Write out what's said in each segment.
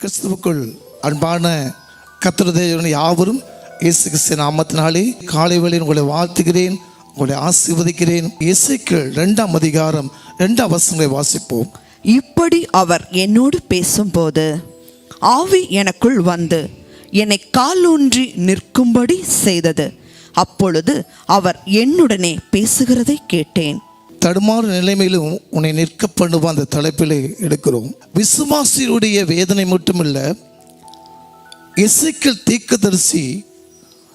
கிறிஸ்துவுக்குள் அன்பான கத்திரதேவன் யாவரும் இயேசு கிறிஸ்து நாமத்தினாலே காலை வேளையில் உங்களை வாழ்த்துகிறேன் உங்களை ஆசீர்வதிக்கிறேன். இயேசுக்கள் ரெண்டாம் அதிகாரம் ரெண்டாம் வசனங்களை வாசிப்போம். இப்படி அவர் என்னோடு பேசும்போது ஆவி எனக்குள் வந்து என்னை காலூன்றி நிற்கும்படி செய்தது. அப்பொழுது அவர் என்னுடனே பேசுகிறதை கேட்டேன். தடுமாறு நிலைமையிலும் உன்னை நிற்க பண்ணுவோம் அந்த தலைப்பில் எடுக்கிறோம். விசுவாசியுடைய வேதனை மட்டுமில்லை இசைக்கல் தீக்கதரிசி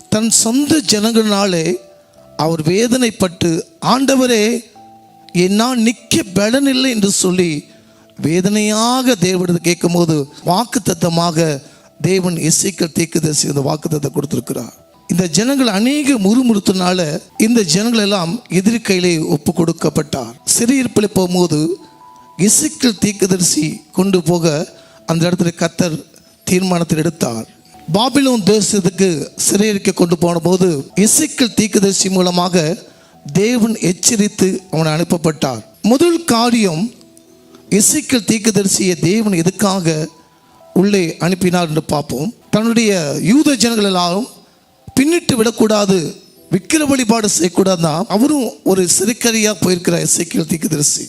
தன் சொந்த ஜனங்களினாலே அவர் வேதனைப்பட்டு ஆண்டவரே என்னால் நிற்க பலன் இல்லை என்று சொல்லி வேதனையாக தேவனிடத்தை கேட்கும்போது வாக்குத்தத்தமாக தேவன் இசைக்கல் அந்த வாக்கு வாக்குத்தத்தை கொடுத்துருக்கிறார். இந்த ஜனங்கள் அநேக முறுமுறுத்தினால இந்த ஜனங்கள் எல்லாம் எதிரி ஒப்பு கொடுக்கப்பட்டார் சிறையிருப்பில் போகும்போது இசைக்கல் தீக்கதரிசி கொண்டு போக அந்த இடத்துல கத்தர் தீர்மானத்தில் எடுத்தார். பாபிலோன் தேசத்துக்கு சிறையிருக்க கொண்டு போன போது இசைக்கல் தீக்கதரிசி மூலமாக தேவன் எச்சரித்து அவனை அனுப்பப்பட்டார். முதல் காரியம் இசைக்கல் தீக்கதரிசியை தேவன் எதுக்காக உள்ளே அனுப்பினார் என்று பார்ப்போம். தன்னுடைய யூத ஜனங்கள் எல்லாரும் பின்னிட்டு விடக்கூடாது விக்கிர வழிபாடு செய்யக்கூடாதுன்னா அவரும் ஒரு சிறுக்கரியாக போயிருக்கிற இசைக்கல் தீர்க்கதரிசி.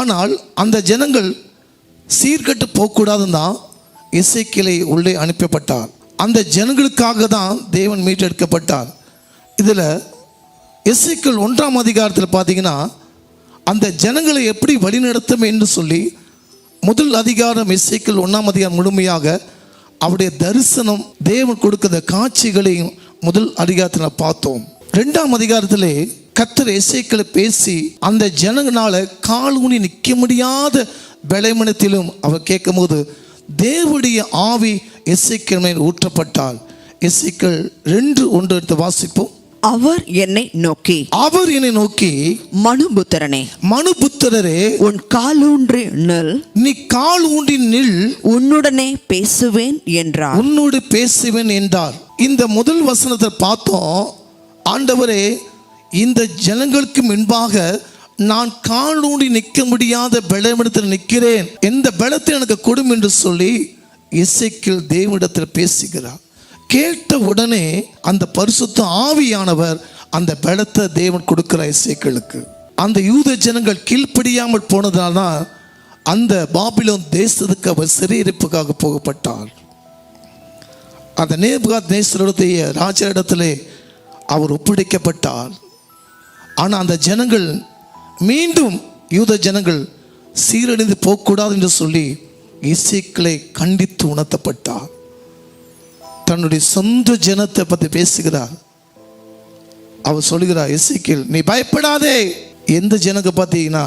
ஆனால் அந்த ஜனங்கள் சீர்கட்டு போகக்கூடாதுன்னு தான் இசைக்கிளை உள்ளே அனுப்பப்பட்டார். அந்த ஜனங்களுக்காக தான் தேவன் மீட்டெடுக்கப்பட்டார். இதில் இசைக்கள் ஒன்றாம் அதிகாரத்தில் பார்த்தீங்கன்னா அந்த ஜனங்களை எப்படி வழிநடத்தும் என்று சொல்லி முதல் அதிகாரம் இசைக்கள் ஒன்றாம் அதிகாரம் முழுமையாக அவருடைய தரிசனம் தேவன் கொடுக்கிற காட்சிகளையும் முதல் அதிகாரத்தில் பார்த்தோம். ரெண்டாம் அதிகாரத்திலே கத்தர் இசைக்களை பேசி அந்த ஜனங்களால கால் ஊனி நிற்க முடியாத விளைமனத்திலும் அவர் கேட்கும்போது தேவடைய ஆவி இசைக்கிழமை ஊற்றப்பட்டால். இசைக்கள் ரெண்டு ஒன்று எடுத்து வாசிப்போம். அவர் என்னை நோக்கி அவர் என்னை நோக்கி மனுபுத்திரனே மனுபுத்திரரே உன் காலூன்றி நில் நீ கால் ஊன்றி நில் உன்னுடனே பேசுவேன் என்றார். உன்னோடு பேசுவேன் என்றார். இந்த முதல் வசனத்தை பார்த்தோம். ஆண்டவரே இந்த ஜனங்களுக்கு முன்பாக நான் காலூண்டி நிற்க முடியாத பலமிடத்தில் நிற்கிறேன். எந்த பலத்தை எனக்கு கொடும் என்று சொல்லி இசைக்கில் தேவனிடத்தில் பேசுகிறார். கேட்ட உடனே அந்த பரிசுத்த ஆவியானவர் அந்த பலத்தை தேவன் கொடுக்கிற இசைக்களுக்கு அந்த யூத ஜனங்கள் கீழ்ப்படியாமல் போனதால் தான் அந்த பாபிலோன் தேசத்துக்கு அவர் சிறையிருப்புக்காக போகப்பட்டார். அந்த நேபுகாத் நேசருடைய ராஜ இடத்திலே அவர் ஒப்படைக்கப்பட்டார். ஆனால் அந்த ஜனங்கள் மீண்டும் யூத ஜனங்கள் சீரழிந்து போகக்கூடாது என்று சொல்லி இசைக்களை கண்டித்து உணர்த்தப்பட்டார். தன்னுடைய சொந்த ஜனத்தை பற்றி பேசுகிறார். அவர் சொல்கிறார் இசைக்கில் நீ பயப்படாதே. எந்த ஜனங்க பார்த்தீங்கன்னா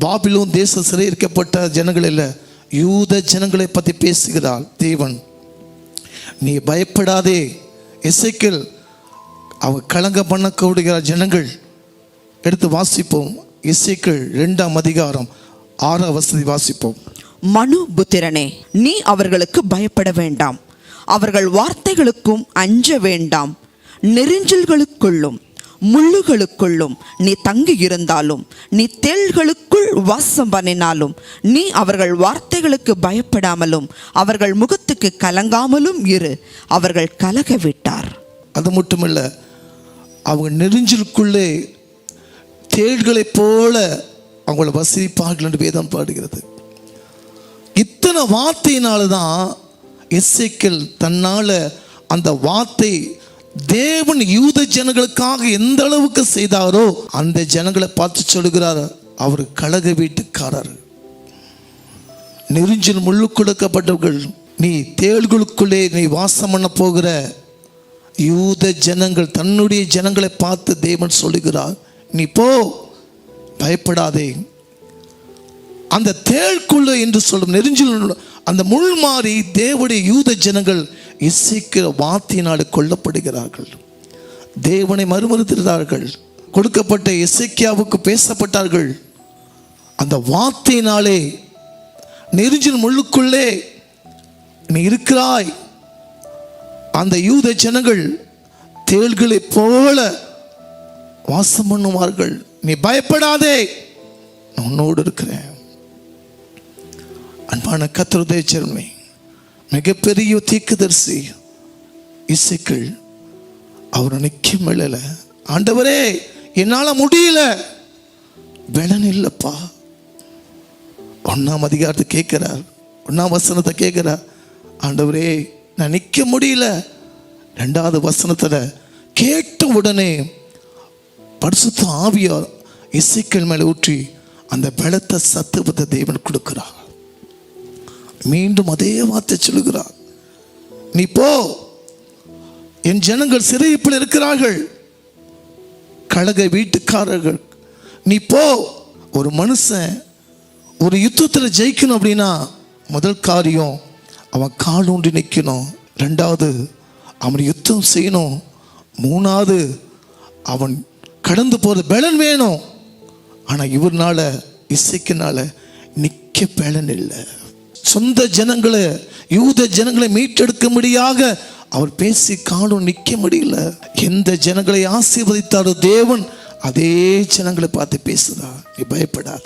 பாபிலோன் தேச சிறையிருக்கப்பட்ட ஜனங்கள் இல்லை யூத ஜனங்களை பற்றி பேசுகிறார் தேவன். நீ பயப்படாதே. இசைக்கில் அவ கலங்க பண்ணக்கூடிய ஜனங்கள். எடுத்து வாசிப்போம். இசைக்கள் ரெண்டாம் அதிகாரம் ஆறாம் வசதி வாசிப்போம். மனு புத்திரனே நீ அவர்களுக்கு பயப்பட வேண்டாம். அவர்கள் வார்த்தைகளுக்கும் அஞ்ச வேண்டாம். நெரிஞ்சல்களுக்குள்ளும் முள்ளுகளுக்குள்ளும் நீ தங்கி இருந்தாலும் நீ தேள்களுக்குள் வாசம் பண்ணினாலும் நீ அவர்கள் வார்த்தைகளுக்கு பயப்படாமலும் அவர்கள் முகத்துக்கு கலங்காமலும் இரு. அவர்கள் கலக விட்டார் அது மட்டுமல்ல அவங்க நெறிஞ்சலுக்குள்ளே தேள்களைப் போல அவங்கள வசிப்பார்கள் என்று வேதம் பாடுகிறது. இத்தனை வார்த்தையினால தான் எஸ்ஐக்கள் தன்னால் அந்த வார்த்தை தேவன் யூத ஜனங்களுக்காக எந்த அளவுக்கு செய்தாரோ அந்த ஜனங்களை பார்த்து சொல்கிறார் அவர் கழக வீட்டுக்காரர். நெருஞ்சில் முள்ளு கொடுக்கப்பட்டவர்கள் நீ தேள்களுக்குள்ளே நீ வாசம் பண்ண போகிற யூத ஜனங்கள் தன்னுடைய ஜனங்களை பார்த்து தேவன் சொல்லுகிறார் நீ போ பயப்படாதே. அந்த தேள்குள்ள என்று சொல்லும் நெருஞ்சில் அந்த முள் மாறி தேவடைய யூத ஜனங்கள் இசைக்கிற வார்த்தையினால் கொல்லப்படுகிறார்கள். தேவனை மறுமறுத்திருந்தார்கள். கொடுக்கப்பட்ட இசைக்கியாவுக்கு பேசப்பட்டார்கள். அந்த வார்த்தையினாலே நெருஞ்சில் முள்ளுக்குள்ளே நீ இருக்கிறாய். அந்த யூத ஜனங்கள் தேள்களைப் போல வாசம் பண்ணுவார்கள். நீ பயப்படாதே. நான் உன்னோடு இருக்கிறேன். அன்பான கத்தருடைய செருமை மிகப்பெரிய தீக்குதரிசி இசைக்கள் அவர் நிற்க மிழல ஆண்டவரே என்னால முடியல. பலன் இல்லைப்பா. ஒன்றாம் அதிகாரத்தை கேட்குறார் ஒன்றாம் வசனத்தை கேட்குறார். ஆண்டவரே நான் நிற்க முடியல. ரெண்டாவது வசனத்தில் கேட்ட உடனே பரிசுத்த ஆவியார் இசைக்கள் மேலே ஊற்றி அந்த பலத்த சத்துவத்தை தேவன் கொடுக்குறார். மீண்டும் அதே வார்த்தை சொல்லுகிறார். நீ போ. என் ஜனங்கள் சிறைப்பில் இருக்கிறார்கள். கழக வீட்டுக்காரர்கள். நீ போ. ஒரு மனுஷன் ஒரு யுத்தத்தில் ஜெயிக்கணும் அப்படின்னா முதல் காரியம் அவன் கால் ஊன்றி நிற்கணும் ரெண்டாவது அவன் யுத்தம் செய்யணும். மூணாவது அவன் கடந்து போகிற பலன் வேணும். ஆனால் இவர்னால இசைக்குனால நிற்க பலன் இல்லை. சொந்த ஜனங்களை யூத ஜனங்களை மீட்டெடுக்கும்படியாக அவர் பேசி காணும் நிற்க முடியல. எந்த ஜனங்களை ஆசீர்வதித்தாரோ தேவன் அதே ஜனங்களை பார்த்து பேசுதா? நீ பயப்படாத.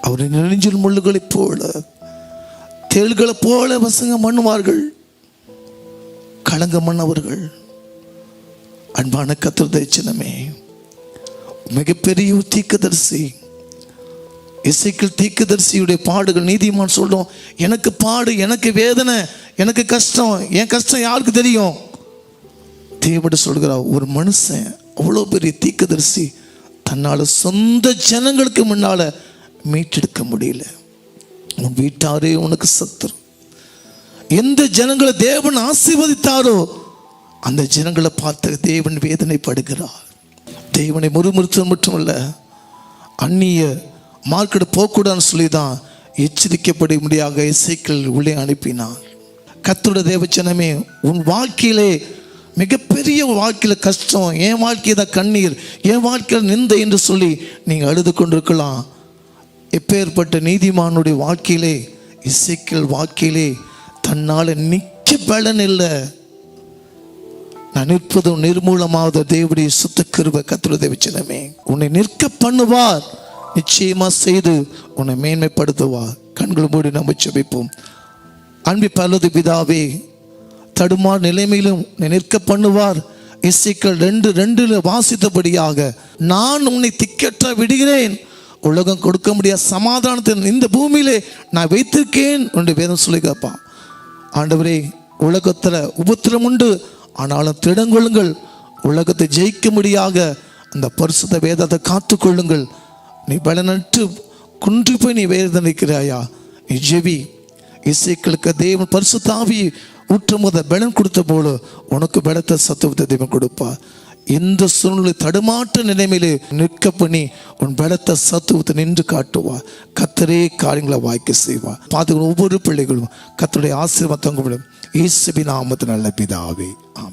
அவர் நெஞ்சில் முள்ளுகளைப் போல தேள்களைப் போல வசங்க மண்ணுவார்கள் களங்க மன்னவர்கள். அன்பான கத்திரதை சின்னமே மிகப்பெரிய ஒரு தீர்க்கதரிசி இசைக்கில் தீக்குதரிசியுடைய பாடுகள் நீதிமான் சொல்லும் எனக்கு பாடு எனக்கு வேதனை எனக்கு கஷ்டம் என் கஷ்டம் யாருக்கு தெரியும்? தேவட சொல்கிறா ஒரு மனுஷன் அவ்வளோ பெரிய தீர்க்கதரிசி தன்னால் சொந்த ஜனங்களுக்கு முன்னால் மீட்டெடுக்க முடியல. உன் வீட்டாரே உனக்கு சத்துரு. எந்த ஜனங்களை தேவன் ஆசீர்வதித்தாரோ அந்த ஜனங்களை பார்த்து தேவன் வேதனைப்படுகிறார். தேவனை முறுமுறுத்தல் மட்டுமல்ல அந்நிய மார்க்கெட் போகக்கூடாதுன்னு சொல்லி தான் எச்சரிக்கப்படும்படியாக இசைக்கள் உள்ளே அனுப்பினான். கத்தோட தேவச்சனமே உன் வாழ்க்கையிலே மிகப்பெரிய வாழ்க்கையில் கஷ்டம் என் வாழ்க்கை தான் கண்ணீர் என் வாழ்க்கையில் நிந்தை என்று சொல்லி நீங்கள் அழுது கொண்டிருக்கலாம். எப்பேற்பட்ட நீதிமானுடைய வாழ்க்கையிலே இசைக்கல் வாழ்க்கையிலே தன்னால் நிற்க பலன் இல்லை. நான் நிற்பதும் நிர்மூலமாவது தேவடைய சுத்த கிருப கத்துறதை வச்சனமே உன்னை நிற்க பண்ணுவார். நிச்சயமா செய்து உன்னை மேன்மைப்படுத்துவா. கண்கள் மூடி நம்ம செபிப்போம் அன்பி பல்லது பிதாவே தடுமார் நிலைமையிலும் நிற்க பண்ணுவார். இசைக்கள் ரெண்டு ரெண்டுல வாசித்தபடியாக நான் உன்னை திக்கற்ற விடுகிறேன். உலகம் கொடுக்க முடியாத சமாதானத்தை இந்த பூமியிலே நான் வைத்திருக்கேன் என்று வேதம் சொல்லி கேட்பான். ஆண்டவரே உலகத்தில் உபத்திரம் உண்டு. ஆனாலும் திடங்கொள்ளுங்கள். உலகத்தை ஜெயிக்க முடியாக. அந்த பரிசுத்த வேதத்தை காத்துக்கொள்ளுங்கள். நீ பலனற்று குன்றி போய் நீ வேதனைக்கிறாயா நீ ஜெபி. இசைக்களுக்கு தேவன் தாவி ஊற்றும் போத பலன் கொடுத்த போல உனக்கு பலத்த சத்துவத்தை தெய்வம் கொடுப்பா. எந்த சூழ்நிலை தடுமாற்ற நிலைமையிலே நிற்க பண்ணி உன் பலத்த சத்துவத்தை நின்று காட்டுவா. கத்தரே காரியங்களை வாய்க்க செய்வா. பார்த்துக்கணும் ஒவ்வொரு பிள்ளைகளும் கத்தருடைய ஆசீர்வாதங்களும் இயேசுவின் நாமத்து நல்ல பிதாவே. ஆ